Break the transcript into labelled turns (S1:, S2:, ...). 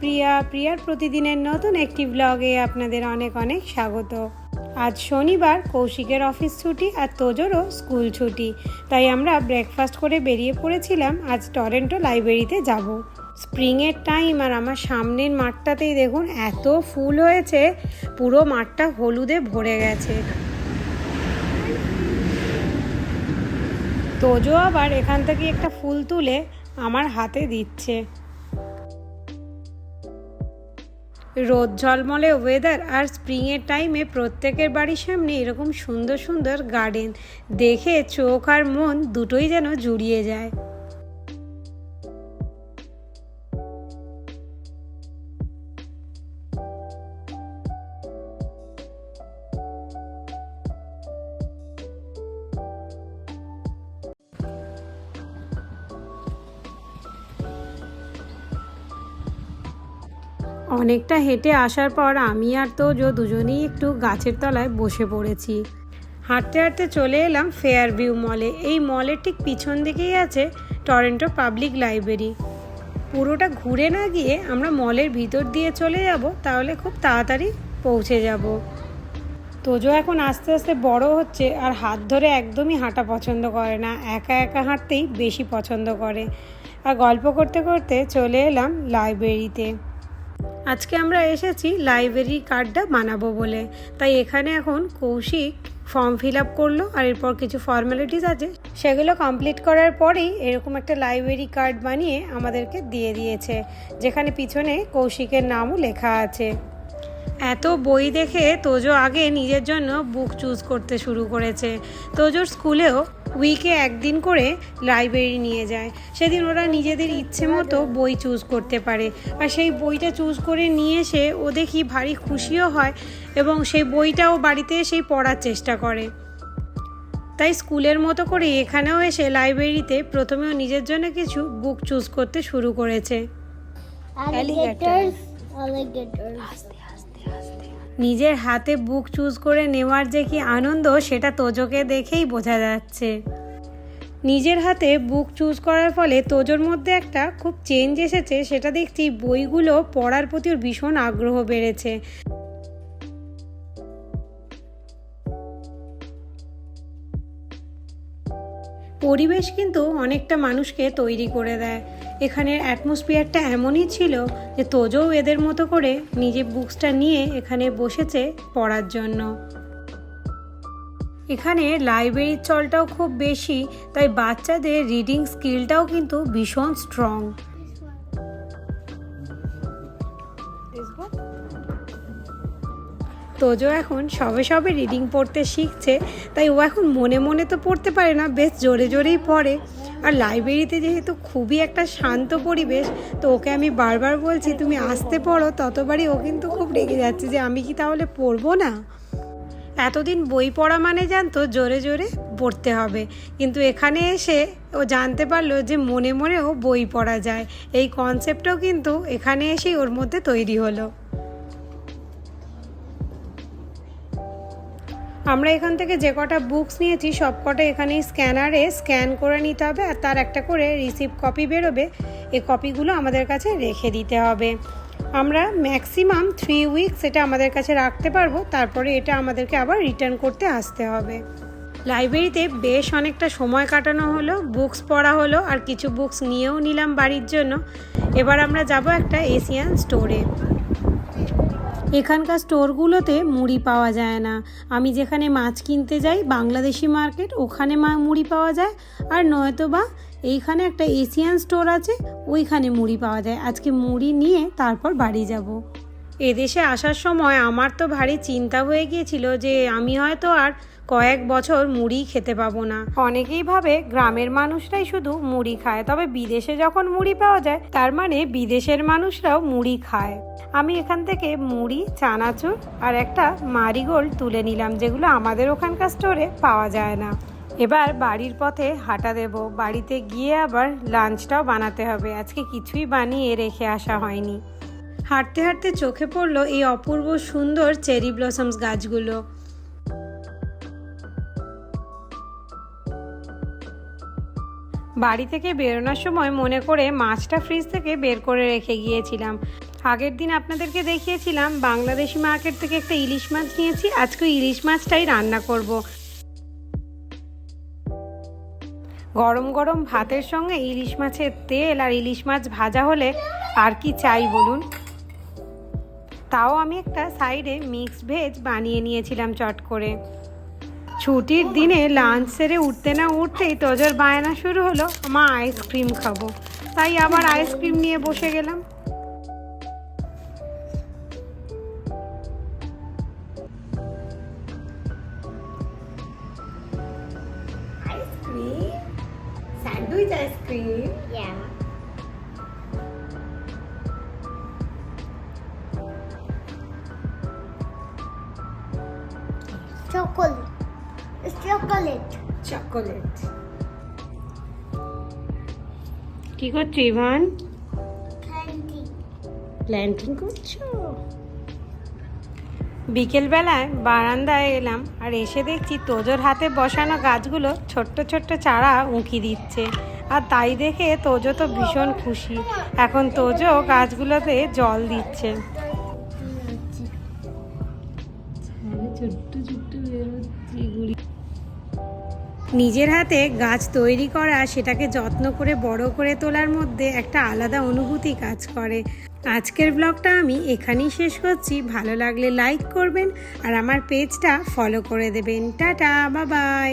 S1: প্রিয়া, প্রিয়ার প্রতিদিনের নতুন একটি ব্লগে আপনাদের অনেক অনেক স্বাগত। আজ শনিবার কৌশিকের অফিস ছুটি আর তোজোরও স্কুল ছুটি। তাই আমরা ব্রেকফাস্ট করে বেরিয়ে পড়েছিলাম, আজ টরেন্টো লাইব্রেরিতে যাব। স্প্রিংয়ের টাইম আর আমার সামনের মাঠটাতেই দেখুন, এত ফুল হয়েছে, পুরো মাঠটা হলুদে ভরে গেছে। তোজো আবার এখান থেকে একটা ফুল তুলে আমার হাতে দিচ্ছে। রোদ ঝলমলে ওয়েদার আর স্প্রিংয়ের টাইমে প্রত্যেকের বাড়ির সামনে এরকম সুন্দর সুন্দর গার্ডেন দেখে চোখ আর মন দুটোই যেন জুড়িয়ে যায়। অনেকটা হেঁটে আসার পর আমি আর তো তোজো দুজনেই একটু গাছের তলায় বসে পড়েছি। হাঁটতে হাঁটতে চলে এলাম ফেয়ার ভিউ মলে এই মলের ঠিক পিছন দিকেই আছে টরেন্টো পাবলিক লাইব্রেরি পুরোটা ঘুরে না গিয়ে আমরা মলের ভিতর দিয়ে চলে যাব, তাহলে খুব তাড়াতাড়ি পৌঁছে যাব। তোজো এখন আস্তে আস্তে বড় হচ্ছে আর হাত ধরে একদমই হাঁটা পছন্দ করে না। একা একা হাঁটতেই বেশি পছন্দ করে। আর গল্প করতে করতে চলে এলাম লাইব্রেরিতে আজকে আমরা এসেছি লাইব্রেরি কার্ডটা বানাবো বলে। তাই এখানে এখন কৌশিক ফর্ম ফিল আপ করল আর এরপর কিছু ফর্মালিটিস আছে। সেগুলো কমপ্লিট করার পরেই এরকম একটা লাইব্রেরি কার্ড বানিয়ে আমাদেরকে দিয়ে দিয়েছে, যেখানে পিছনে কৌশিকের নামও লেখা আছে। এত বই দেখে তোজো আগে নিজের জন্য বুক চুজ করতে শুরু করেছে। তোজোর স্কুলেও উইকে একদিন করে লাইব্রেরি নিয়ে যায়। সেদিন ওরা নিজেদের ইচ্ছে মতো বই চুজ করতে পারে। আর সেই বইটা চুজ করে নিয়ে এসে ও দেখি ভারী খুশিও হয় এবং সেই বইটাও বাড়িতে এসেই পড়ার চেষ্টা করে। তাই স্কুলের মতো করে এখানেও এসে লাইব্রেরিতে প্রথমেও নিজের জন্য কিছু বুক চুজ করতে শুরু করেছে. নিজের হাতে বুক চুজ করে নেওয়ার যে কি আনন্দ, সেটা তোজোকে দেখেই বোঝা যাচ্ছে। নিজের হাতে বুক চুজ করার ফলে তোজোর মধ্যে একটা খুব চেঞ্জ এসেছে, সেটা দেখছি বইগুলো পড়ার প্রতি ভীষণ আগ্রহ বেড়েছে। পরিবেশ কিন্তু অনেকটা মানুষকে তৈরি করে দেয়। এখানের অ্যাটমসফিয়ারটা এমনই ছিল যে তোজও এদের মতো করে নিজে বুকসটা নিয়ে এখানে বসেছে পড়ার জন্য। এখানে লাইব্রেরির চলটাও খুব বেশি, তাই বাচ্চাদের রিডিং স্কিলটাও কিন্তু ভীষণ স্ট্রং তোজো এখন সবে সবে রিডিং পড়তে শিখছে, তাই ও এখন মনে মনে তো পড়তে পারে না, বেশ জোরে জোরেই পড়ে। আর লাইব্রেরিতে যেহেতু খুবই একটা শান্ত পরিবেশ, তো ওকে আমি বারবার বলছি, তুমি আসতে পড়ো, ততবারই ও কিন্তু খুব রেগে যাচ্ছে যে আমি কি তাহলে পড়ব না? এতদিন বই পড়া মানে জানতো জোরে জোরে পড়তে হবে, কিন্তু এখানে এসে ও জানতে পারল যে মনে মনেও বই পড়া যায়। এই কনসেপ্টও কিন্তু এখানে এসেই ওর মধ্যে তৈরি হলো। আমরা এখান থেকে যে কটা বুকস নিয়েছি সব কটা এখানে স্ক্যানারে স্ক্যান করে নিতে হবে আর তার একটা করে রিসিভ কপি বেরোবে। এই কপিগুলো আমাদের কাছে রেখে দিতে হবে। আমরা ম্যাক্সিমাম থ্রি উইকস এটা আমাদের কাছে রাখতে পারব, তারপরে এটা আমাদেরকে আবার রিটার্ন করতে আসতে হবে। লাইব্রেরিতে বেশ অনেকটা সময় কাটানো হলো বুকস পড়া হলো আর কিছু বুকস নিয়েও নিলাম বাড়ির জন্য। এবার আমরা যাব একটা এশিয়ান স্টোরে এখানকার স্টোরগুলোতে মুড়ি পাওয়া যায় না। আমি যেখানে মাছ কিনতে যাই, বাংলাদেশি মার্কেট, ওখানে মা মুড়ি পাওয়া যায়। আর নয়তো বা এইখানে একটা এশিয়ান স্টোর আছে, ওইখানে মুড়ি পাওয়া যায়। আজকে মুড়ি নিয়ে তারপর বাড়ি যাব। এদেশে আসার সময় আমার তো ভারী চিন্তা হয়ে গিয়েছিল যে আমি হয়তো আর কয়েক বছর মুড়ি খেতে পাবো না। অনেকেই ভাবে গ্রামের মানুষরাই শুধু মুড়ি খায়, তবে বিদেশে যখন মুড়ি পাওয়া যায়, তার মানে বিদেশের মানুষরাও মুড়ি খায়। আমি এখান থেকে মুড়ি, চানাচুর আর একটা মারিগোল্ড তুলে নিলাম, যেগুলো আমাদের ওখানকার স্টোরে পাওয়া যায় না। এবার বাড়ির পথে হাঁটা দেব, বাড়িতে গিয়ে আবার লাঞ্চটাও বানাতে হবে। আজকে কিছুই বানিয়ে রেখে আসা হয়নি। হাঁটতে হাঁটতে চোখে পড়ল এই অপূর্ব সুন্দর চেরি ব্লসমস গাছগুলো। বাড়ি থেকে বেরোনোর সময় মনে করে মাছটা ফ্রিজ থেকে বের করে রেখে গিয়েছিলাম। আগের দিন আপনাদেরকে দেখিয়েছিলাম, বাংলাদেশি মার্কেট থেকে একটা ইলিশ মাছ নিয়েছি, আজকে ইলিশ মাছটাই রান্না করব। গরম গরম ভাতের সঙ্গে ইলিশ মাছের তেল আর ইলিশ মাছ ভাজা হলে আর কি চাই বলুন? তাও আমি একটা সাইডে মিক্স ভেজ বানিয়ে নিয়েছিলাম চট করে। ছুটির দিনে লাঞ্চ সেরে উঠতে না উঠতেই তোজোর বায়না শুরু হলো মা আইসক্রিম খাব। তাই আবার আইসক্রিম নিয়ে বসে গেলাম। Ice cream sandwich ice cream
S2: Yeah. Chocolate. It's chocolate.
S1: Chocolate কি করছ ইভান. প্ল্যান্টিং করছ বিকেলবেলায় বারান্দায় এলাম আর এসে দেখছি তোজোর হাতে বসানো গাছগুলো ছোট্ট ছোট্ট চারা উঁকি দিচ্ছে আর তাই দেখে তোজো তো ভীষণ খুশি এখন তোজো গাছগুলোতে জল দিচ্ছে নিজের হাতে গাছ তৈরি করা, সেটাকে যত্ন করে, বড় করে তোলার মধ্যে একটা আলাদা অনুভূতি কাজ করে। আজকের ব্লগটা আমি এখানেই শেষ করছি। ভালো লাগলে লাইক করবেন আর আমার পেজটা ফলো করে দেবেন। টাটা বাবাই